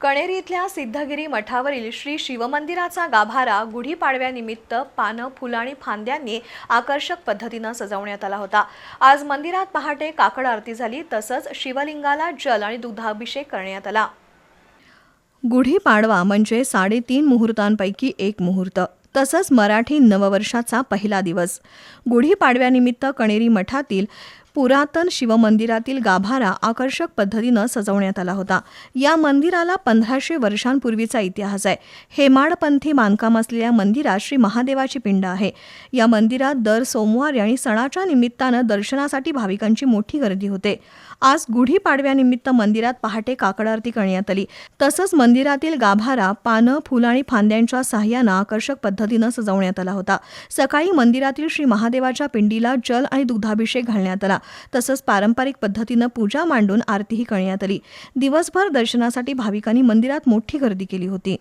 कणेरी इथल्या सिद्धगिरी मठावरील श्री शिवमंदिराचा गाभारा गुढीपाडव्यानिमित्त पानं फुलं आणि फांद्यांनी आकर्षक पद्धतीनं सजवण्यात आला होता. आज मंदिरात पहाटे काकड आरती झाली तसंच शिवलिंगाला जल आणि दुग्धाभिषेक करण्यात आला. गुढीपाडवा म्हणजे साडेतीन मुहूर्तांपैकी एक मुहूर्त तसंच मराठी नववर्षाचा पहिला दिवस. गुढीपाडव्यानिमित्त कणेरी मठातील पुरातन शिवमंदिरातील गाभारा आकर्षक पद्धतीनं सजवण्यात आला होता. या मंदिराला पंधराशे वर्षांपूर्वीचा इतिहास आहे. हेमाडपंथी बांधकाम असलेल्या मंदिरात श्री महादेवाची पिंड आहे. या मंदिरात दर सोमवारी आणि सणाच्या निमित्तानं दर्शनासाठी भाविकांची मोठी गर्दी होते. आज गुढीपाडव्यानिमित्त मंदिरात पहाटे काकड आरती करण्यात आली. तसंच मंदिरातील गाभारा पानं फुलं आणि फांद्यांच्या साह्यानं आकर्षक पद्धतीनं सजवण्यात आला होता. सकाळी मंदिरातील श्री महादेवाच्या पिंडीला जल आणि दुग्धाभिषेक घालण्यात आला. तसंच पारंपरिक पद्धतीनं पूजा मांडून आरतीही करण्यात आली. दिवसभर दर्शनासाठी भाविकांनी मंदिरात मोठी गर्दी केली होती.